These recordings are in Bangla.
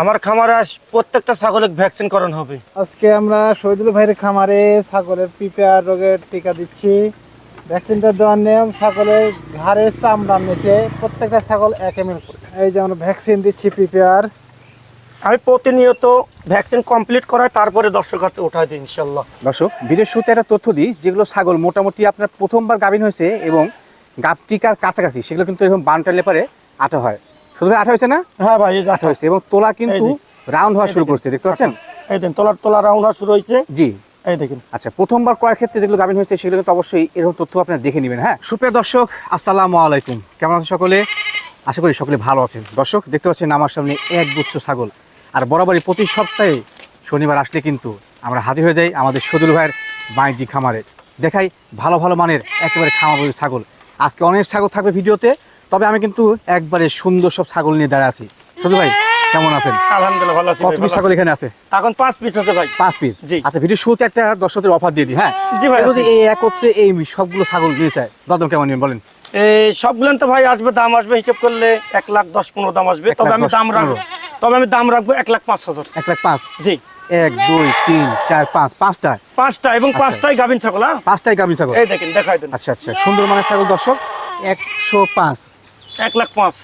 আমার খামারে আজ প্রত্যেকটা ছাগলের ভ্যাকসিন করানো হবে। আজকে আমরা শহীদুল ভাইয়ের খামারে ছাগলের পিপিআর রোগের টিকা দিচ্ছি। ভ্যাকসিনটা দেওয়ার নিয়ম ছাগলের ঘাড়ের চামড়া নিচে প্রত্যেকটা ছাগল এক এম করে। এই যে আমরা ভ্যাকসিন দিচ্ছি পিপিআর আমি প্রতিনিয়ত ভ্যাকসিন কমপ্লিট করাই তারপরে দর্শক হাতে উঠাই দিই ইনশাল্লাহ দর্শক ভিডিওর শুরুতে একটা তথ্য দিই যেগুলো ছাগল মোটামুটি আপনার প্রথমবার গাভিন হয়েছে এবং গাব টিকার কাছাকাছি সেগুলো কিন্তু এরকম বানটা লেপারে আটা হয়। শুধু আটা হয়েছে না? হ্যাঁ ভাই আটা হয়েছে এবং তোলা কিন্তু রাউন্ড হওয়া শুরু করছে দেখতে পাচ্ছেন? এই দেন তোলার তোলা রাউন্ড হওয়া শুরু হয়েছে। জি। এই দেখেন। আচ্ছা প্রথমবার ক্রয়ের ক্ষেত্রে যেগুলো গাভিন হয়েছে সেগুলো কিন্তু অবশ্যই এরকম তথ্য আপনারা দেখে নেবেন হ্যাঁ? সুপ্রিয় দর্শক আসসালামু আলাইকুম। কেমন আছেন সকলে? আশা করি সকলে ভালো আছেন। দর্শক দেখতে পাচ্ছেন আমার সামনে এক গুচ্ছ ছাগল। আর বরাবরই প্রতি সপ্তাহে শনিবার আসলে কিন্তু আমরা হাজির হয়ে যাই আমাদের সদুল ভাইয়ের বাণিজ্যিক খামারে। দেখাই ভালো ভালো মানের একেবারে খামার ছাগল। আজকে অনেক ছাগল থাকবে ভিডিওতে। তবে আমি কিন্তু একবারে সুন্দর সব ছাগল নিয়ে দাঁড়ায় আছি। সদুল ভাই কেমন আছেন? আলহামদুলিল্লাহ ভালো আছি কত পিস ছাগল এখানে আছে? এখন পিস আছে ভাই। পিস? জি। আচ্ছা ভিডিও শুরুতে একটা দর্শকদের অফার দিয়ে দিই হ্যাঁ? জি ভাই, যদি এই একত্রে এই সবগুলো ছাগল নিয়ে চায় দরদাম কেমন নেবেন বলেন? এই সবগুলো তো ভাই আসবে দাম আসবে হিসেব করলে লাখ দাম আসবে। তবে আমি দাম রাখব তবে আমি দাম রাখব লাখ হাজার। লাখ জি। এক দুই তিন চার পাঁচ পাঁচটা? পাঁচটা এবং আচ্ছা। পাঁচটাই গাভিন ছাগল হ্যাঁ? পাঁচটাই গাভী ছাগল। এই দেখেন দেখাই দেন। আচ্ছা আচ্ছা সুন্দর মানের ছাগল দর্শক একশো পাঁচ। এক লাখ পাঁচ।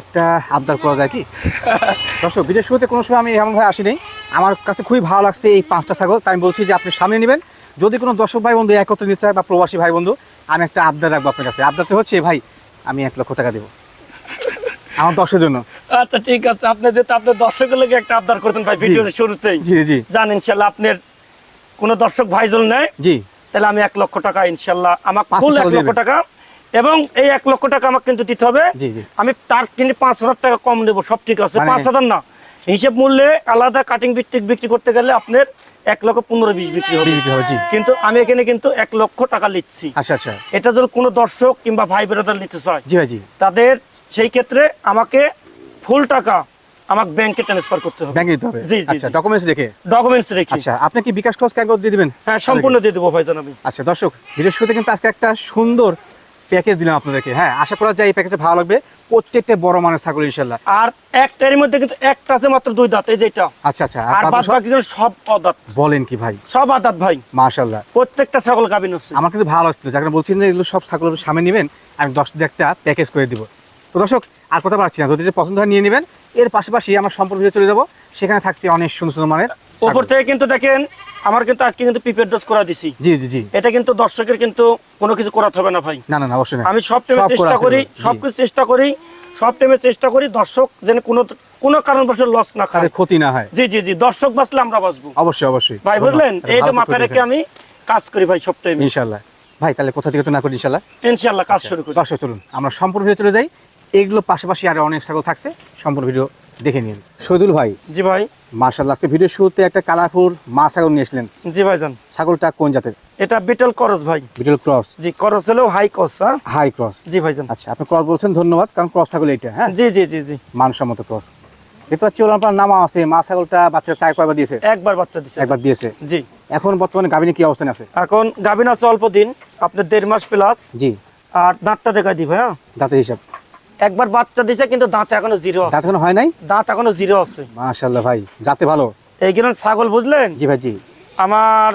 একটা আবদার করা যায় কি? দর্শক ভিডিও শুরুতে কোনো সময় আমি এমন আসিনি। আমার কাছে খুবই ভালো লাগছে এই পাঁচটা ছাগল। তাই আমি বলছি যে আপনি সামনে নেবেন। যদি কোনো দর্শক ভাই বন্ধু একত্রে নিতে চায় বা প্রবাসী ভাই বন্ধু আমি একটা আবদার রাখব আপনার কাছে। আবদারটা হচ্ছে ভাই আমি এক লক্ষ টাকা দেবো। আমার দশের জন্য। আচ্ছা ঠিক আছে। আপনি যেহেতু আপনার দর্শকের লোক একটা আবদার করতেন ভাই ভিডিওর শুরুতেই। জি জি। জান ইনশাল্লাহ আপনার কোন দর্শক ভাইজল নেয় জি। তাহলে আমি এক লক্ষ টাকা ইনশাল্লাহ আমার ফুল এক লক্ষ টাকা এবং এই এক লক্ষ টাকা আমাকে কিন্তু দিতে হবে। আমি তার কিন্তু পাঁচ হাজার টাকা কম দেবো সব ঠিক আছে। মানে- পাঁচ হাজার না। হিসেব মূল্যে আলাদা কাটিং ভিত্তিক বিক্রি করতে গেলে আপনার এক লক্ষ পনেরো বিশ বিক্রি হবে। কিন্তু আমি এখানে কিন্তু এক লক্ষ টাকা নিচ্ছি। আচ্ছা আচ্ছা। এটা যদি কোনো দর্শক কিংবা ভাই বেরোদার নিতে চায় তাদের সেই ক্ষেত্রে আমাকে ফুল টাকা আমাকে ব্যাংকে ট্রান্সফার করতে হবে। ব্যাংকে দিতে হবে? জি, জি, আচ্ছা ডকুমেন্টস দেখে ডকুমেন্টস রেখে। আচ্ছা আপনি কি বিকাশ খরচ ক্যাঙ্ক দিয়ে দিবেন? হ্যাঁ সম্পূর্ণ দিয়ে দেবো ভাইজান আমি। আচ্ছা দর্শক ভিডিওর শুরুতে কিন্তু আজকে একটা সুন্দর প্যাকেজ দিলাম আপনাদেরকে। হ্যাঁ আশা করা যায় এই প্যাকেজে ভালো লাগবে। প্রত্যেকটা বড় মানের ছাগল ইনশাল্লাহ আর একটার মধ্যে কিন্তু একটা আছে মাত্র দুই দাঁত এই যেটা আচ্ছা আচ্ছা আর বাদ সব- বাকি সব অদাঁত। বলেন কি ভাই? সব আদাত ভাই। মার্শাল্লাহ প্রত্যেকটা ছাগল গাবিন আছে। আমার কিন্তু ভালো লাগছিল যাকে বলছেন যে এগুলো সব ছাগল সামনে নেবেন আমি দশ একটা প্যাকেজ করে দিব। তো দর্শক আর কথা পারছি না যদি যে পছন্দ হয় নিয়ে নেবেন। এর পাশাপাশি আমার সম্পর্ক চলে যাব সেখানে থাকছে অনেক সুন্দর সুন্দর মানের। উপর থেকে কিন্তু দেখেন আমার কিন্তু আজকে কিন্তু প্রিপেড ডোজ করা দিছি। জি জি জি। এটা কিন্তু দর্শকের কিন্তু কোনো কিছু করাতে হবে না ভাই। না না না অবশ্যই আমি সব টাইমে চেষ্টা করি সব কিছু চেষ্টা করি সব টাইমে চেষ্টা করি দর্শক যেন কোনো কোনো কারণবশত লস না খায়। ক্ষতি না হয়। জি জি জি দর্শক বাঁচলে আমরা বাঁচবো। অবশ্যই অবশ্যই। ভাই বুঝলেন। এই তথ্য মাথায় রেখে আমি কাজ করি ভাই সব টাইমে ইনশাল্লাহ ভাই তাহলে কোথা থেকে তো না করি ইনশাল্লাহ ইনশাল্লাহ কাজ শুরু করি। দর্শক চলুন। আমরা সম্পূর্ণ ভিডিও চলে যাই। এগুলো পাশাপাশি আরও অনেক ছাগল থাকছে। সম্পূর্ণ ভিডিও দেখে নিন। শহীদুল ভাই জি ভাই। মার্শাল্লাহ আজকে ভিডিও শুরুতে একটা কালারফুল মা ছাগল নিয়ে আসলেন। জি ভাইজান। ছাগলটা কোন জাতের? এটা বিটল করস ভাই। বিটল ক্রস জি করস হলেও হাই হ্যাঁ? হাই ক্রস জি ভাইজান। আচ্ছা আপনি ক্রস বলছেন ধন্যবাদ কারণ ক্রস ছাগল এইটা হ্যাঁ? জি জি জি জি। মানসম্মত ক্রস দেখতে পাচ্ছি আপনার নাম আছে মা ছাগলটা বাচ্চা চায় কয়বার দিয়েছে? একবার বাচ্চা দিছে একবার দিয়েছে। জি। এখন বর্তমানে গাভিনে কি অবস্থানে আছে? এখন গাভিন আছে অল্প দিন আপনার দেড় মাস প্লাস জি। আর দাঁতটা দেখাই দিই হ্যাঁ দাঁতের হিসাব। একবার বাচ্চা দিছে কিন্তু দাঁত এখনও জিরো আছে। দাঁত এখন হয় নাই? দাঁত এখনও জিরো আছে। মাশাল্লাহ ভাই যাতে ভালো। এইগুলো ছাগল বুঝলেন? জি ভাই জি। আমার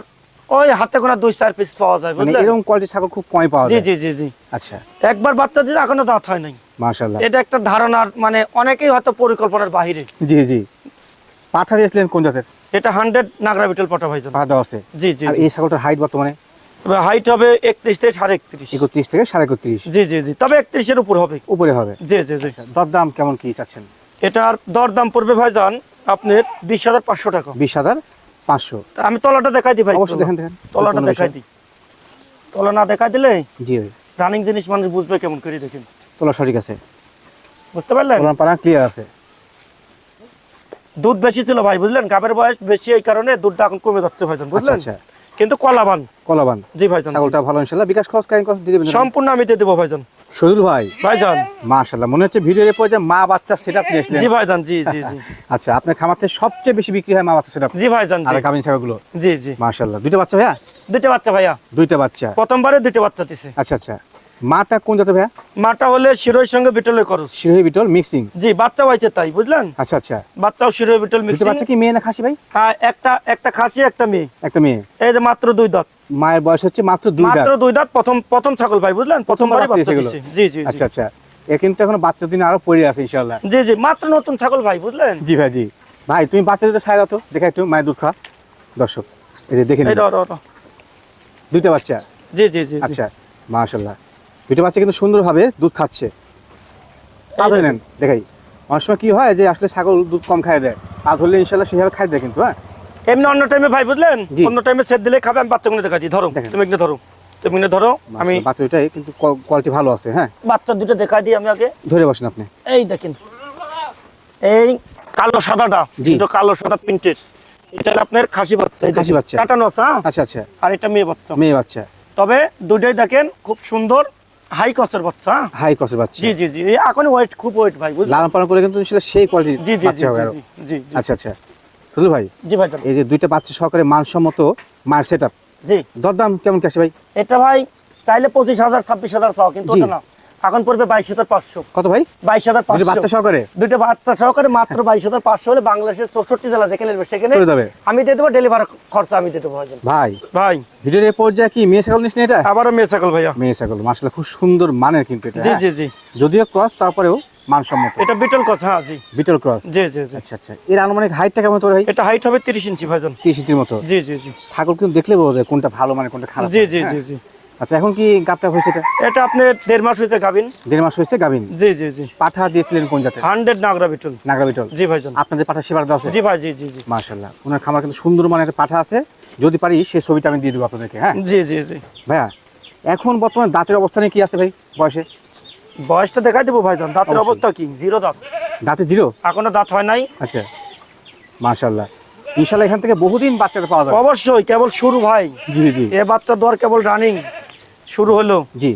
ওই হাতে গোনা দুই চার পিস পাওয়া যায় মানে বুঝলেন? এরকম কোয়ালিটির ছাগল খুব কমই পাওয়া যায়। জি জি জি। আচ্ছা। একবার বাচ্চা দিছে এখনও দাঁত হয় নাই। মাশাল্লাহ এটা একটা ধারণার মানে অনেকেই হয়তো পরিকল্পনার বাহিরে। জি জি। পাঠা দিয়েছিলেন কোন জাতের? এটা হান্ড্রেড নাগরা বিটল পাঠা ভাইজান পাঠা আছে। জি জি আর এই ছাগলটার হাইট বর্তমানে? হাইট হবে একত্রিশ থেকে সাড়ে একত্রিশ। একত্রিশ থেকে সাড়ে একত্রিশ। জি জি জি। তবে একত্রিশের উপর হবে। উপরে হবে। জি জি জি। দরদাম কেমন কি চাচ্ছেন? এটার দর দাম পড়বে ভাইজান আপনার বিশ হাজার পাঁচশো টাকা। বিশ হাজার পাঁচশো। তা আমি তলাটা দেখাই দিই ভাই অবশ্যই দেখেন দেখেন। তলাটা দেখাই দিই। তলা না দেখাই দিলে জি রানিং জিনিস মানুষ বুঝবে কেমন করে দেখেন। তোলা সঠিক আছে। বুঝতে পারলেন? পাড়া ক্লিয়ার আছে। দুধ বেশি ছিল ভাই বুঝলেন? গাবের বয়স বেশি এই কারণে দুধটা এখন কমে যাচ্ছে ভাইজান আচ্ছা বুঝলেন? আচ্ছা। কিন্তু কলাবান কলাবান জি ভাইজান। ছাগলটা ভালো ইনশাল্লাহ। বিকাশ খরচ কাহিনী খরচ দিয়ে দেবেন। সম্পূর্ণ আমি দিয়ে দেবো ভাইজান। সজুল ভাই। ভাইজান। মাশাআল্লাহ মনে হচ্ছে ভিডিওর পরে যে মা বাচ্চা সেটা নিয়ে আসলেন। জি ভাইজান জি জি জি। আচ্ছা আপনার খামার থেকে সবচেয়ে বেশি বিক্রি হয় মা বাচ্চা সেটা জি ভাইজান আর জি গাভিন ছাগলগুলো। জি জি। মাশাআল্লাহ দুইটা বাচ্চা ভাইয়া? দুইটা বাচ্চা ভাইয়া। দুইটা বাচ্চা। প্রথমবারে দুইটা বাচ্চা দিছে। আচ্ছা আচ্ছা। মাটা কোন জাতের ভাইয়া? মাটা হলে শিরোর সঙ্গে বিটলের খরচ। শিরোহী বিটল মিক্সিং জি বাচ্চা হয়েছে তাই বুঝলেন? আচ্ছা আচ্ছা। বাচ্চাও শিরোর বিটল মিক্সিং বাচ্চা কি মেয়ে না খাসি ভাই? হ্যাঁ একটা একটা খাসি একটা মেয়ে। একটা মেয়ে? এই যে মাত্র দুই দাঁত। মায়ের বয়স হচ্ছে মাত্র দুই দাঁত। মাত্র দুই দাঁত প্রথম প্রথম ছাগল ভাই বুঝলেন? প্রথমবারই বাচ্চা। দিছে। জি জি। আচ্ছা আচ্ছা। এ কিন্তু এখন বাচ্চা দিন আরও পড়ে আছে ইনশাল্লাহ জি জি মাত্র নতুন ছাগল ভাই বুঝলেন? জি ভাই জি। ভাই তুমি বাচ্চা দুটো সাই দাও তো। দেখা একটু মায়ের দুধ খা দর্শক এই যে দেখে নিন। দুইটা বাচ্চা? জি জি জি। আচ্ছা মাশাল্লাহ দুটো বাচ্চা কিন্তু সুন্দরভাবে দুধ খাচ্ছে। পা ধরে নেন দেখাই। অনেক সময় কি হয় যে আসলে ছাগল দুধ কম খাই দেয়। পা ধরলে ইনশাল্লাহ সেভাবে খাই দেয় কিন্তু হ্যাঁ? এমনি অন্য টাইমে ভাই বুঝলেন? অন্য টাইমে সেট দিলে খাবে আমি বাচ্চাগুলো দেখাচ্ছি ধরো তুমি এখানে ধরো তুমি এখানে ধরো আমি বাচ্চা দুটাই কিন্তু কোয়ালিটি ভালো আছে হ্যাঁ? বাচ্চা দুটো দেখাই দিই আমি আগে। ধরে বসেন আপনি। এই দেখেন। এই কালো সাদাটা জি। কালো সাদা প্রিন্টের। এটা আপনার খাসি বাচ্চা খাসি। বাচ্চা। কাটানো হ্যাঁ? আচ্ছা আচ্ছা। আর এটা মেয়ে বাচ্চা। মেয়ে বাচ্চা। তবে দুটোই দেখেন খুব সুন্দর হাই কস্টের বাচ্চা হ্যাঁ? হাই কসের বাচ্চা। জি জি জি। এখন ওয়েট খুব ওয়েট ভাই লালন পালন করে কিন্তু সেটা সেই কোয়ালিটি জি জি আচ্ছা আচ্ছা। শুধু ভাই জি ভাই এই যে দুইটা বাচ্চা সহকারে মানসম্মত মার সেটআপ জি। দরদাম কেমন কি আসে ভাই? এটা ভাই চাইলে পঁচিশ হাজার ছাব্বিশ হাজার চাও কিন্তু ওটা না। এখন পড়বে বাইশ হাজার পাঁচশো। কত ভাই? বাইশ হাজার দুটো বাচ্চা সহকারে? দুটো বাচ্চা সহকারে মাত্র বাইশ হাজার পাঁচশো হলে বাংলাদেশের চৌষট্টি জেলা যেখানে নেবে সেখানে যাবে। আমি দিয়ে দেবো ডেলিভারি খরচা আমি দিয়ে দেবো। ভাই ভাই। ভিডিওর এ পর্যায়ে কি মেয়ে ছাগল নিস না এটা? আবারও মেয়ে ছাগল ভাইয়া। মেয়ে ছাগল মাসাল্লাহ খুব সুন্দর মানের কিন্তু এটা। জি হ্যাঁ? জি জি। যদিও ক্রস তারপরেও মানসম্মত। এটা বিটল কস হ্যাঁ জি। বিটল ক্রস জি জি জি। আচ্ছা আচ্ছা। এর আনুমানিক হাইটটা কেমন তোর এটা হাইট হবে তিরিশ ইঞ্চি ভাইজান। তিরিশ ইঞ্চির মতো? জি জি জি। ছাগল কিন্তু দেখলে বোঝা যায় কোনটা ভালো মানে কোনটা খারাপ জি জি হ্যাঁ? জি জি। আচ্ছা এখন কি গাপটা হয়েছে এটা? এটা আপনি দেড় মাস হইতে গাবিন দেড় মাস হয়েছে গাভিন? জি জি জি। পাঠা দিয়েছিলেন কোন জাতের? হান্ড্রেড নাগরা বিটল। নাগরা বিটল। জি ভাইজান। আপনাদের পাঠা সেবার দেওয়া আছে? জি ভাই জি জি জি। মার্শাল্লাহ ওনার খামার কিন্তু সুন্দর মানের একটা পাঠা আছে। যদি পারি সেই ছবিটা আমি দিয়ে দেবো আপনাদেরকে হ্যাঁ? জি জি জি। ভাইয়া এখন বর্তমানে দাঁতের অবস্থানে কি আছে ভাই বয়সে? বয়সটা দেখাই দেবো ভাইজান। দাঁতের অবস্থা কি? জিরো দাঁত। দাঁতে জিরো? এখনও দাঁত হয় নাই। আচ্ছা। মার্শাল্লাহ ইনশাল্লাহ এখান থেকে বহুদিন বাচ্চাটা পাওয়া যাবে। অবশ্যই কেবল শুরু ভাই। জি জি এ বাচ্চা দর কেবল রানিং শুরু হলো। জি।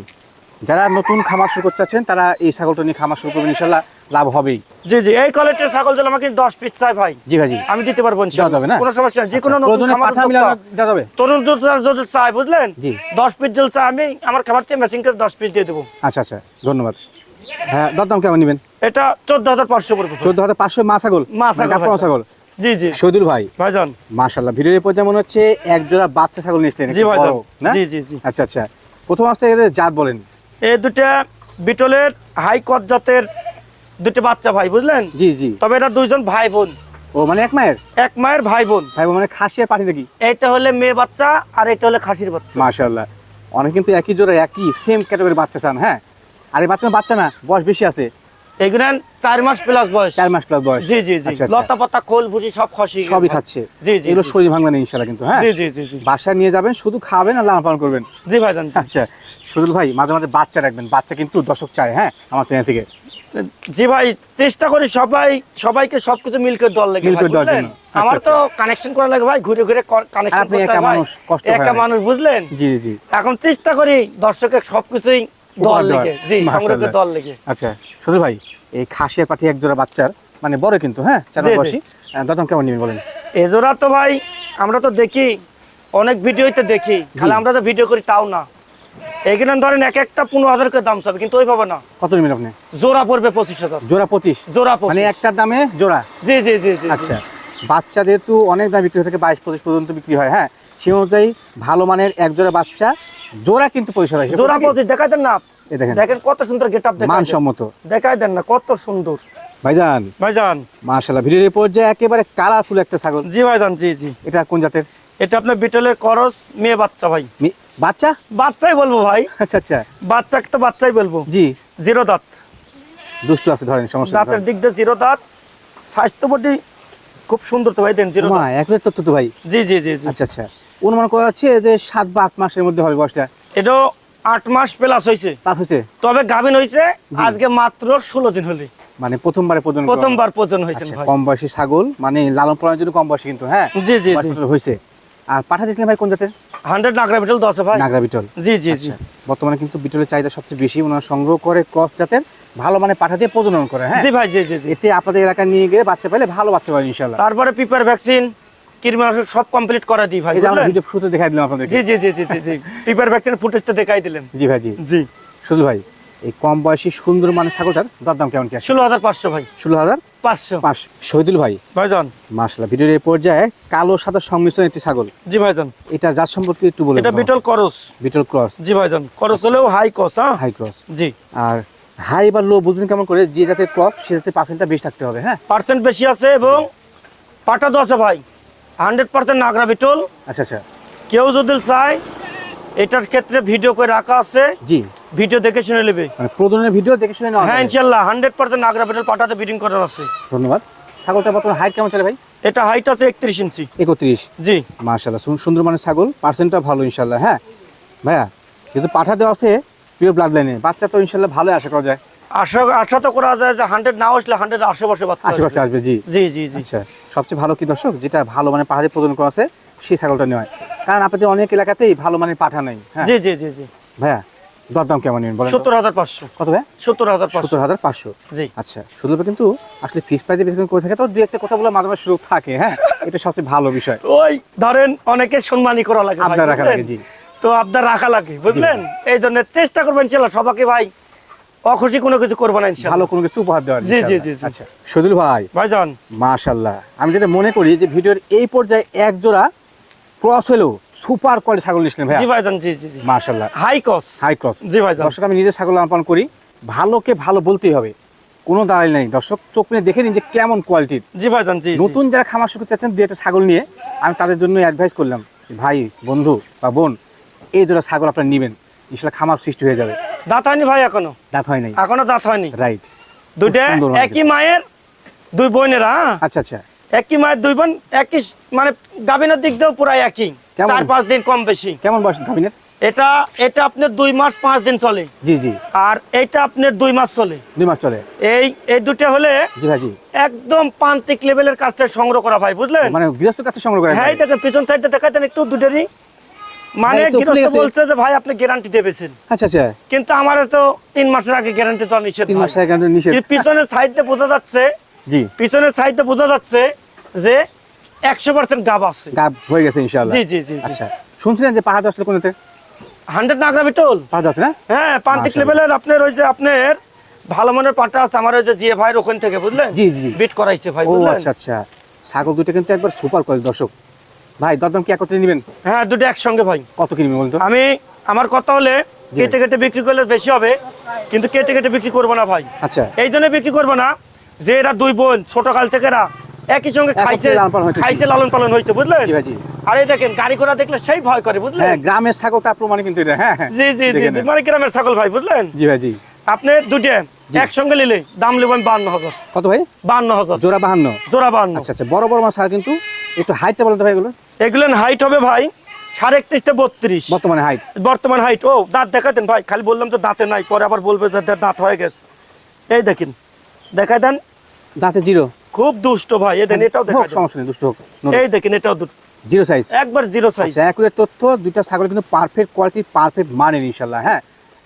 যারা নতুন খামার শুরু করতে চাচ্ছেন তারা এই ছাগলটা নিয়ে খামার শুরু করবেন ইনশাল্লাহ লাভ হবেই। জি জি এই কোয়ালিটির ছাগল যেন আমাকে দশ পিস চাই ভাই। জি ভাই আমি দিতে পারব ইনশাআল্লাহ। যাবে না? কোনো সমস্যা যে কোনো আচ্ছা, নতুন খামার দেওয়া যাবে? তরুণ যোদ্ধারা যদি চাই বুঝলেন? জি। দশ পিস জল চাই আমি আমার খাবার থেকে মেশিন করে দশ পিস দিয়ে দেবো। আচ্ছা আচ্ছা ধন্যবাদ। হ্যাঁ দরদাম কেমন নেবেন? এটা চোদ্দ হাজার পাঁচশো পড়বে। ভাই। চোদ্দ হাজার পাঁচশো মা ছাগল? মা ছাগল, ছাগল? জি জি। শহীদুল ভাই ভাইজান। মাশাল্লাহ ভিডিওর এরপর যেমন হচ্ছে এক জোড়া বাচ্চা ছাগল নিয়েছিলেন জি ভাইজান। জি জি জি। আচ্ছা আচ্ছা। প্রথম অবস্থায় এদের জাত বলেন। এই দুটা বিটলের হাই কট জাতের দুটো বাচ্চা ভাই বুঝলেন? জি জি। তবে এটা দুইজন ভাই বোন। ও মানে এক মায়ের? এক মায়ের ভাই বোন। ভাই বোন মানে খাসি আর নাকি? এটা হলে মেয়ে বাচ্চা আর এটা হলে খাসির বাচ্চা। অনেক কিন্তু একই জোড়া একই সেম ক্যাটাগরির বাচ্চা চান হ্যাঁ? আর এই বাচ্চা বাচ্চা না বয়স বেশি আছে। এগুলো চার মাস প্লাস বয়স। চার মাস প্লাস বয়স। জি জি জি। আচ্ছা, আচ্ছা। লতা পাতা খোল ভুজি সব খসি সবই খাচ্ছে। জি জি এগুলো শরীর ভাঙবে না ইনশাল্লাহ কিন্তু হ্যাঁ? জি জি জি বাসায় নিয়ে যাবেন শুধু খাবেন আর লালন করবেন। জি জি। আচ্ছা সুদুল ভাই মাঝে মাঝে বাচ্চা রাখবেন। বাচ্চা কিন্তু দর্শক চায় হ্যাঁ? আমার চ্যানেল থেকে। জি ভাই চেষ্টা করি সবাই সবাইকে সবকিছু মিলকে দল লেগে ভাই? আচ্ছা, আমার। তো কানেকশন করা লাগে ভাই ঘুরে ঘুরে কানেকশন করতে হয় ভাই। মানুষ, কষ্ট হয়। মানুষ বুঝলেন? জি জি। এখন চেষ্টা করি দর্শকের সবকিছুই দল উপহার লেগে। জি সংগ্রহের দল লেগে। আচ্ছা সুদুল ভাই এই খাসি আর এক জোড়া বাচ্চার মানে বড় কিন্তু হ্যাঁ? চার জি, জি। বয়সী। দরদাম কেমন নেবেন বলেন? এজোরা তো ভাই আমরা তো দেখি অনেক ভিডিওতে দেখি। খালি আমরা তো ভিডিও করি তাও না। এখানে ধরেন এক একটা পনেরো হাজার করে দাম চাবে কিন্তু ওইভাবে না। কত নেবেন আপনি? জোড়া পড়বে পঁচিশ হাজার। জোড়া পঁচিশ? জোড়া মানে একটার দামে জোড়া? জি জি জি জি। আচ্ছা বাচ্চা যেহেতু অনেক দাম বিক্রি হয়ে থাকে বাইশ পঁচিশ পর্যন্ত বিক্রি হয় হ্যাঁ? সেই অনুযায়ী ভালো মানের এক জোড়া বাচ্চা জোড়া কিন্তু পয়সা হয় জোড়া পঁচিশ দেখাই দেন না দেখেন। দেখেন কত সুন্দর গেট আপ। মানসম্মত। দেখাই দেন না কত সুন্দর। ভাইজান। ভাইজান। মার্শাল্লাহ ভিডিওর পর্যায়ে একেবারে কালারফুল একটা ছাগল। জি ভাইজান জি জি। এটা কোন জাতের? এটা আপনার বিটলের করস মেয়ে বাচ্চা ভাই। বাচ্চা? বাচ্চাই বলব ভাই। আচ্ছা আচ্ছা। বাচ্চাকে তো বাচ্চাই বলব। জি। জিরো দাঁত। দুষ্টু আছে ধরেন সমস্যা দাঁতের দিক দিয়ে জিরো দাঁত। স্বাস্থ্যপটি খুব সুন্দর তো ভাই দেন জিরো মা এক তথ্য তো ভাই। জি জি জি। আচ্ছা আচ্ছা। অনুমান করা যাচ্ছে যে সাত বা আট মাসের মধ্যে হবে বয়সটা। এটাও আট মাস প্লাস হয়েছে। তার হচ্ছে তবে গাভিন হয়েছে আজকে মাত্র ষোলো দিন হলে। মানে প্রথমবারে প্রজন প্রথমবার প্রজন হয়েছে আচ্ছা কম বয়সী ছাগল মানে লালন পালনের জন্য কম বয়সী কিন্তু হ্যাঁ? জি জি হয়েছে। আর পাঠা দিয়েছিলেন ভাই কোন জাতের? হান্ড্রেড নাগরা বিটল দশ ভাই। নাগরা বিটল। জি জি জি। আচ্ছা বর্তমানে কিন্তু বিটলের চাহিদা সবচেয়ে বেশি ওনারা সংগ্রহ করে ক্রস জাতের ভালো মানে পাঠা দিয়ে প্রজনন করে হ্যাঁ? জি ভাই জি জি জি। এতে আপনাদের এলাকায় নিয়ে গিয়ে বাচ্চা পেলে ভালো বাচ্চা পাবেন ইনশাল্লাহ তারপরে পিপার ভ্যাকসিন কীটনাশক সব কমপ্লিট করে দিই ভাই বুঝলেন? ভিডিও শুরুতে দেখাই দিলাম আপনাদেরকে। জি জি জি জি জি পিপার ভ্যাকসিন ফুটেজটা দেখাই দিলেন। জি ভাই জি। জি। সুজল ভাই এই কম বয়সী সুন্দর মানের ছাগলটার দরদাম কেমন কি আছে? ষোলো হাজার পাঁচশো ভাই। ষোলো হাজার পাঁচশো। পাঁচ শহীদুল ভাই। ভাইজান। মার্শাল্লাহ ভিডিওর এই পর্যায়ে কালো সাদা সংমিশ্রণ একটি ছাগল। জি ভাইজান। এটা যার সম্পর্কে একটু বলে এটা বিটল করস। Beetle cross. জি ভাইজান। করস হলেও হাই ক্রস হ্যাঁ? হাই ক্রস জি। আর হাই বা লো বুঝবেন কেমন করে? যে জাতের ক্রপ সে জাতের পার্সেন্টটা বেশি থাকতে হবে হ্যাঁ? পার্সেন্ট বেশি আছে এবং পাটা তো আছে ভাই। হান্ড্রেড পার্সেন্ট নাগরা বিটল আচ্ছা আচ্ছা। কেউ যদি চায় এটার ক্ষেত্রে ভিডিও করে রাখা আছে। জি। ভিডিও দেখে শুনে নেবে। মানে প্রদনের ভিডিও দেখে শুনে নেওয়া হ্যাঁ ইনশাল্লাহ হান্ড্রেড পার্সেন্ট নাগরা বিটল পাটাতে বিডিং করার আছে। ধন্যবাদ। ছাগলটা বর্তমানে হাইট কেমন চলে ভাই? এটা হাইট আছে একত্রিশ ইঞ্চি। একত্রিশ? জি। মার্শাল্লাহ সুন্দর মানের ছাগল পার্সেন্টটা ভালো ইনশাল্লাহ হ্যাঁ। ভাইয়া যেহেতু পাঠা দেওয়া আছে প্রিয় ব্লাড লাইনে বাচ্চা তো ইনশাল্লাহ ভালো আশা করা যায়। আশা আশা তো করা যায় যে হান্ড্রেড না আসলে হান্ড্রেড আশেপাশে আশেপাশে আসবে। জি। জি জি জি। আচ্ছা সবচেয়ে ভালো কি দর্শক? যেটা ভালো মানে পাহাড়ে প্রদান করা আছে সেই ছাগলটা নেওয়া কারণ আপনাদের অনেক এলাকাতেই ভালো মানে পাঠা নেই হ্যাঁ? জি জি জি জি। ভাইয়া দরদাম কেমন নেবেন বলেন সত্তর হাজার পাঁচশো। কত ভাই সত্তর হাজার সত্তর হাজার পাঁচশো। জি। আচ্ছা শুধু কিন্তু আসলে বেশি করে থাকে তো দু একটা কথা বলে মাঝে মাঝে সুযোগ থাকে হ্যাঁ? এটা সবচেয়ে ভালো বিষয়। ওই ধরেন অনেকে সম্মানই করা লাগে আপনার রাখা লাগে, জি। তো আপনার রাখা লাগে বুঝলেন? এই জন্য চেষ্টা করবেন ইনশাল্লাহ সবাইকে ভাই অখুশি কোনো কিছু করব না ভালো কোনো কিছু উপহার দেওয়ার জি, জি, জি। আচ্ছা সদুল ভাই। ভাইজান। মাশাল্লাহ আমি যেটা মনে করি যে ভিডিওর এই পর্যায়ে এক জোড়া ক্রস হলো সুপার কোয়ালিটি ছাগল নিয়েছিলেন ভাই জি ভাইজান জি জি জি। মাশাল্লাহ হাই কস হাই ক্রস জি ভাইজান। দর্শক আমি নিজে ছাগল লালন পালন করি ভালোকে ভালো বলতেই হবে কোনো দাঁড়াই নাই। দর্শক চোখ নিয়ে দেখে নিন যে কেমন কোয়ালিটির জি ভাইজান জি জি। নতুন যারা খামার শুরু চাচ্ছেন দু একটা ছাগল নিয়ে আমি তাদের জন্য অ্যাডভাইস করলাম ভাই বন্ধু বা বোন এই জোড়া ছাগল আপনারা নেবেন ইনশাল্লাহ খামার সৃষ্টি হয়ে যাবে। দাঁত হয়নি ভাই এখনও? দাঁত হয় নাই। এখনও দাঁত হয়নি? রাইট দুইটা একই মায়ের দুই বোনেরা হ্যাঁ? আচ্ছা আচ্ছা। একই মায়ের দুই বোন একই মানে গাভিনের দিক দিয়েও পুরাই একই। চার পাঁচ দিন কম বেশি। কেমন বয়স গাভিনের? এটা এটা আপনার দুই মাস পাঁচ দিন চলে। জি জি। আর এইটা আপনার দুই মাস চলে। দুই মাস চলে। এই এই দুটো হলে জি ভাই জি। একদম প্রান্তিক লেভেলের কাছ থেকে সংগ্রহ করা ভাই বুঝলেন? মানে গৃহস্থ কাছে সংগ্রহ করা হ্যাঁ দেখেন পিছন সাইডটা দেখাতেন একটু দুটোরই মানে গৃহস্থ বলছে যে ভাই আপনি গ্যারান্টি দেবেছেন আচ্ছা আচ্ছা। কিন্তু আমার তো তিন মাসের আগে গ্যারান্টি তো নিষেধ তিন ভাই। মাস আগে নিষেধ। পিছনের সাইডে বোঝা যাচ্ছে জি। পিছনের সাইডে বোঝা যাচ্ছে যে একশো পার্সেন্ট গাব আছে। গাব হয়ে গেছে ইনশাআল্লাহ। জি জি জি আচ্ছা। শুনছিলেন যে পাহাড় আসলে কোনতে হান্ড্রেড পাহাড় আছে না? হ্যাঁ মাশাআল্লাহ। লেভেলের আপনার ওই যে আপনার ভালো মানের পাটা আছে আমার ওই যে জিএ ভাইয়ের ওখান থেকে বুঝলেন? জি জি বিট করাইছে ভাই ও আচ্ছা আচ্ছা। ছাগল দুটো কিন্তু একবার সুপার কোয়ালিটি দর্শক। ভাই দরদাম কি একত্রে নেবেন? হ্যাঁ দুটো একসঙ্গে ভাই। কত কিনবেন বলুন তো? আমি আমার কথা হলে কেটে কেটে বিক্রি করলে বেশি হবে কিন্তু কেটে কেটে বিক্রি করব না ভাই। আচ্ছা। এই জন্য বিক্রি করব না যে এরা দুই বোন ছোট কাল থেকে এরা একই সঙ্গে খাইছে খাইছে লালন পালন হয়েছে বুঝলেন? জি ভাই জি। আর এই দেখেন গাড়ি ঘোড়া দেখলে সেই ভয় করে বুঝলেন? হ্যাঁ গ্রামের ছাগল তার প্রমাণে কিন্তু এটা হ্যাঁ হ্যাঁ। জি জি জি। মানে গ্রামের ছাগল ভাই বুঝলেন? জি ভাই জি। আপনি দুটো একসঙ্গে নিলে দাম নেবেন বান্ন হাজার। কত ভাই? বান্ন হাজার। জোড়া বাহান্ন? জোড়া বান্ন। আচ্ছা আচ্ছা বড় বড় মাছ কিন্তু একটু হাইটটা বলতে ভাই এগুলো। এগুলো হাইট হবে ভাই সাড়ে একত্রিশ থেকে বত্রিশ। বর্তমানে হাইট বর্তমান হাইট ও দাঁত দেখাতেন ভাই খালি বললাম তো দাঁতে নাই পরে আবার বলবে দাঁত হয়ে গেছে। এই দেখেন দেখাই দেন। দাঁতে জিরো খুব দুষ্ট ভাই এই দেন এটাও দেখা সমস্যা নেই দুষ্ট হোক এই দেখেন এটাও জিরো সাইজ একবার জিরো সাইজ অ্যাকুরেট তথ্য দুইটা ছাগল কিন্তু পারফেক্ট কোয়ালিটি পারফেক্ট মানের ইনশাল্লাহ হ্যাঁ।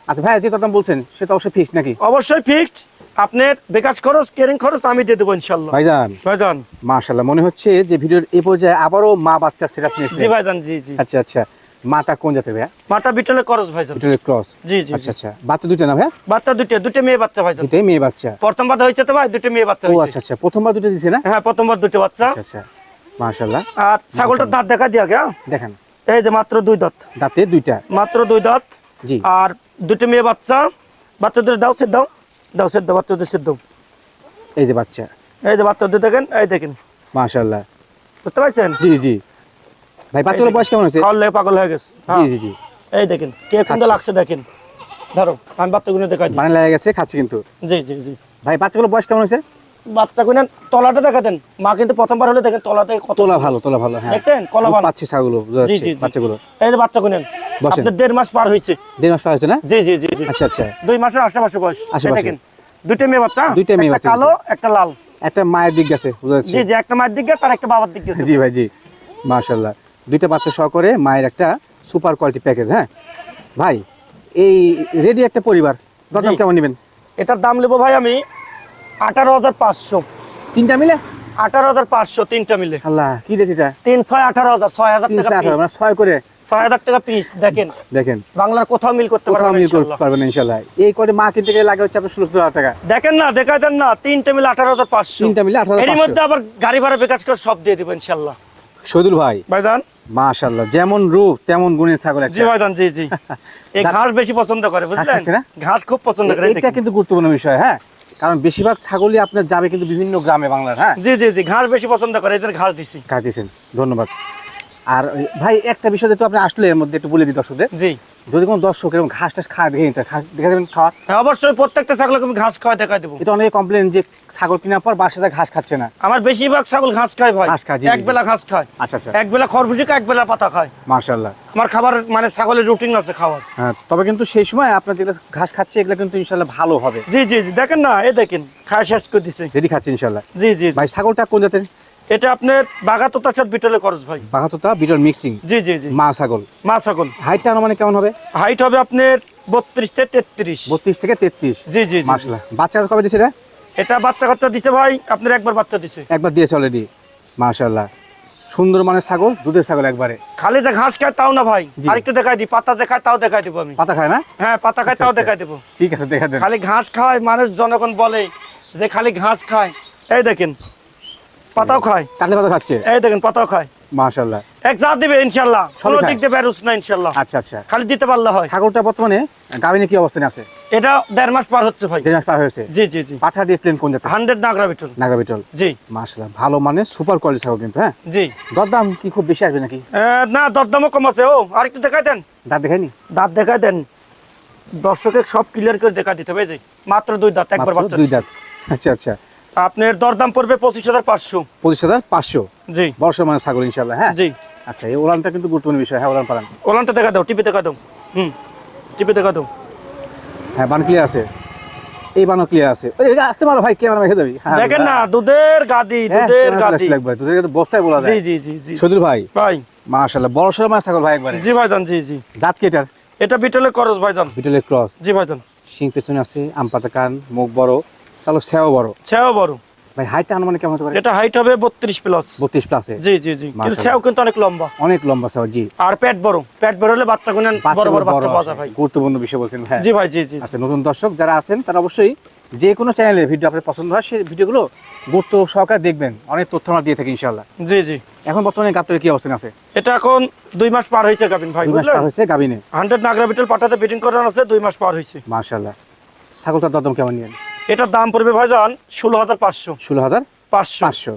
আচ্ছা ভাই যে দাম বলছেন সেটা অবশ্যই ফিক্স নাকি? অবশ্যই ফিক্সড আপনার বিকাশ খরচ কেরিং খরচ আমি দিয়ে দেবো ইনশাল্লাহ। ভাইজান। ভাইজান। মাশাল্লাহ মনে হচ্ছে যে ভিডিওর এই পর্যায়ে আবারও মা বাচ্চা সেটা জি ভাইজান জি জি। আচ্ছা আচ্ছা। মাটা কোন জাতের ভাইয়া? মাটা ভাইজান। ক্রস জি জি আচ্ছা আচ্ছা। বাচ্চা দুইটা না ভাইয়া? বাচ্চা দুটো দুটো মেয়ে বাচ্চা ভাইজান। দুটোই মেয়ে বাচ্চা। প্রথমবার হয়েছে তো ভাই দুটো মেয়ে বাচ্চা ও আচ্ছা আচ্ছা। প্রথমবার দুটো দিছে না? হ্যাঁ প্রথমবার দুটো বাচ্চা। আচ্ছা আচ্ছা। মাশাল্লাহ। আর ছাগলটার দাঁত দেখা দিয়ে আগে হ্যাঁ? দেখেন। এই যে মাত্র দুই দাঁত। দাঁতে দুইটা। মাত্র দুই দাঁত। জি। আর দুটো মেয়ে বাচ্চা। বাচ্চাদের দাও সেদ্ধ দাও। দাও সেদ্ধ বাচ্চাদের সেদ্ধ। এই যে বাচ্চা। এই যে বাচ্চাদের দেখেন এই দেখেন। মাশাল্লাহ বুঝতে পারছেন? জি জি। ভাই বাচ্চাগুলো বয়স কেমন হয়েছে? খাওয়ার লেগে পাগল হয়ে গেছে। হ্যাঁ। জি জি। জি এই দেখেন কে কোনটা লাগছে দেখেন। ধরো আমি বাচ্চাগুলো দেখাই মানে লেগে গেছে খাচ্ছে কিন্তু। জি জি জি। ভাই বাচ্চাগুলো বয়স কেমন হয়েছে? বাচ্চা কিনেন তলাটা মা কিন্তু প্রথমবার হলে দেখেন তলাতে কত তোলা ভালো তোলা ভালো হ্যাঁ। দেখছেন? কলা বান পাচ্ছে ছাগলগুলো যাচ্ছে বাচ্চাগুলো। এই যে বাচ্চা। আপনার দেড় মাস পার হয়েছে। দেড় মাস পার হয়েছে না? জি জি জি আচ্ছা আচ্ছা। দুই মাসের আশেপাশে বয়স। দেখেন দুইটা মেয়ে বাচ্চা দুইটা মেয়ে বাচ্চা। কালো একটা লাল। একটা মায়ের দিক গেছে বোঝা যাচ্ছে। জি জি একটা মায়ের দিক গেছে আর একটা বাবার দিক গেছে। জি ভাই জি। মার্শাল্লাহ দুইটা বাচ্চা সহ করে মায়ের একটা সুপার কোয়ালিটি প্যাকেজ হ্যাঁ? ভাই এই রেডি একটা পরিবার দরদাম কেমন নেবেন? এটার দাম নেব ভাই আমি আঠারো হাজার পাঁচশো। তিনটা মিলে? আঠারো হাজার পাঁচশো তিনটা মিলে। আল্লাহ কি দেখি এটা? তিন ছয় আঠারো হাজার ছয় হাজার টাকা মানে। ছয় করে? ছয় হাজার টাকা পিস দেখেন। দেখেন। বাংলার কোথাও মিল করতে কোথাও মিল করতে পারবেন ইনশাল্লাহ এই করে মা কিনতে গেলে লাগে হচ্ছে আপনার ষোলো হাজার টাকা। দেখেন না দেখাই দেন না তিনটা মিলে আঠারো হাজার পাঁচশো। তিনটা মিলে আঠারো এর মধ্যে আবার গাড়ি ভাড়া বিকাশ করে সব দিয়ে দিবেন ইনশাল্লাহ শহীদুল ভাই। ভাইজান? যেমন রূপ তেমন গুণের ছাগল জি একটা ভাইজান জি জি। এই ঘাস বেশি পছন্দ করে বুঝলেন? ঘাস খুব পছন্দ করে এটা কিন্তু গুরুত্বপূর্ণ বিষয় হ্যাঁ? কারণ বেশিরভাগ ছাগলই আপনার যাবে কিন্তু বিভিন্ন গ্রামে বাংলার হ্যাঁ? জি জি জি ঘাস বেশি পছন্দ করে এই জন্য ঘাস দিছি। কাটিয়েছেন ধন্যবাদ। আর ভাই একটা বিষয় যেহেতু আপনি আসলে এর মধ্যে একটু বলে দিই দর্শকদের। জি। যদি কোনো দর্শক এরকম ঘাস টাস খায় দেখে নিতে ঘাস দেখে দেবেন খাওয়া। হ্যাঁ, অবশ্যই প্রত্যেকটা ছাগলকে আমি ঘাস খাওয়া দেখা দেবো। এটা অনেকে কমপ্লেন যে ছাগল কেনার পর বাসাতে ঘাস খাচ্ছে না। আমার বেশিরভাগ ছাগল ঘাস খায় ভাই। ঘাস খায়, এক। বেলা ঘাস খায়। আচ্ছা আচ্ছা। এক বেলা খরবুজি খায় এক বেলা পাতা খায়। মার্শাল্লাহ আমার খাবার মানে ছাগলের রুটিন আছে খাওয়ার। হ্যাঁ তবে কিন্তু সেই সময় আপনার যেগুলো ঘাস খাচ্ছে এগুলো কিন্তু ইনশাল্লাহ ভালো হবে। জি জি জি। দেখেন না এই দেখেন খাওয়া শেষ করে দিছে। রেডি খাচ্ছে ইনশাল্লাহ জি জি জি। ভাই ছাগলটা কোন জাতের? এটা আপনার বাগাতোতার সাথে বিটলে খরচ ভাই। বাহাতোতা বিটল মিক্সিং জি জি জি। মা ছাগল? মা ছাগল। হাইটটা মানে কেমন হবে? হাইট হবে আপনার বত্রিশ থেকে তেত্রিশ। বত্রিশ থেকে তেত্রিশ? জি জি মাসলা বাচ্চা কবে দিছে রে এটা বাচ্চা কাচ্চা দিছে ভাই আপনার একবার বাচ্চা দিছে। একবার দিয়েছে অলরেডি মাশাল্লাহ সুন্দর মানের ছাগল দুধের ছাগল একবারে। খালি যে ঘাস খায় তাও না ভাই। জি। আরেকটু দেখাই দিই পাতা দেখায় তাও দেখাই দিব আমি। পাতা খায় না? হ্যাঁ পাতা খায় আচ্ছা, তাও আচ্ছা। দেখাই দেবো। ঠিক আছে দেখা দেন। খালি ঘাস খায় মানুষ জনগণ বলে যে খালি ঘাস খায়। এই দেখেন পাতাও খায়। কাটলে পাতা খাচ্ছে? এই দেখেন পাতাও খায়। মাশাল্লাহ এক জাত দিবে ইনশাল্লাহ সবই কোনো। দিক দিয়ে বেরোস না ইনশাল্লাহ আচ্ছা আচ্ছা। খালি দিতে পারলে হয়। ছাগলটা বর্তমানে গাভিনে কি অবস্থানে আছে? এটা দেড় মাস পার হচ্ছে ভাই। দেড় মাস পার হয়েছে? জি জি জি। পাঠা দিয়েছিলেন কোন জাতের? হান্ড্রেড নাগরা বিটল। নাগরা বিটল। জি। মাশাল্লাহ ভালো মানে সুপার কোয়ালিটি ছাগল কিন্তু হ্যাঁ? জি। দরদাম কি খুব বেশি আসবে নাকি? না দরদামও কম আছে। ও আরেকটু দেখাই দেন। দাঁত দেখায়নি? দাঁত দেখাই দেন। দর্শকের সব ক্লিয়ার করে দেখা দিতে হবে এই যে মাত্র দুই দাঁত একবার দুই দাঁত। আচ্ছা আচ্ছা। আপনার দরদাম পড়বে পঁচিশ হাজার পাঁচশো। পঁচিশ হাজার পাঁচশো? জি। বর্ষ মানে ছাগল ইনশাল্লাহ হ্যাঁ? জি। আচ্ছা এই ওলানটা কিন্তু গুরুত্বপূর্ণ বিষয় হ্যাঁ ওলান পালান। ওলানটা দেখা দাও টিপে দেখা দাও। হুম টিপে দেখা দাও। হ্যাঁ বান ক্লিয়ার আছে। এই বানও ক্লিয়ার আছে। এটা আসতে পারো ভাই ক্যামেরা রেখে দেবি। হ্যাঁ, দেখেন না হ্যাঁ, দুধের গাদি দুধের গাদি। লাগবে দুধের বস্তায় বলা যায়। জি জি জি সদুল ভাই। ভাই। মাশাআল্লাহ বড় সড়ো মানে ছাগল ভাই একবারে। জি ভাইজান জি জি। জাত কি এটার? এটা বিটলে করস ভাইজান। বিটলের ক্রস। জি ভাইজান। সিং পেছনে আছে আম পাতা কান মুখ বড়। সেও বড়। ছেও বড়। ভাই আনুমানিক কেমন হতে পারে? এটা হাইট হবে বত্রিশ প্লাস বত্রিশ প্লাসে জি জি জি। কিন্তু মাশাআল্লাহ। সেও কিন্তু অনেক লম্বা। অনেক লম্বা জি। আর পেট বড়। পেট বড় হলে বাচ্চা গুনেন বড় বড় বাচ্চা পাওয়া যায় ভাই। গুরুত্বপূর্ণ বিষয় বলছেন হ্যাঁ। জি ভাই জি জি। আচ্ছা নতুন দর্শক যারা আছেন তারা অবশ্যই যে কোনো চ্যানেলে ভিডিও আপনার পছন্দ হয় সেই ভিডিওগুলো গুরুত্ব সহকারে দেখবেন। অনেক তথ্য আমরা দিয়ে থাকি ইনশাল্লাহ জি জি। এখন বর্তমানে গাবটার কি অবস্থান আছে? এটা এখন দুই মাস পার হয়েছে গাবিন ভাই দুই মাস পার হয়েছে গাবিনে। হান্ড্রেড নাগরা বিটল পাঠাতে বিটিং করানো আছে দুই মাস পার হয়েছে। মার্শাল্লাহ ছাগলটার দরদাম কেমন নিলেন? এটার দাম পড়বে ভাইজান ষোলো হাজার পাঁচশো। ষোলো হাজার পাঁচশো। পাঁচশো।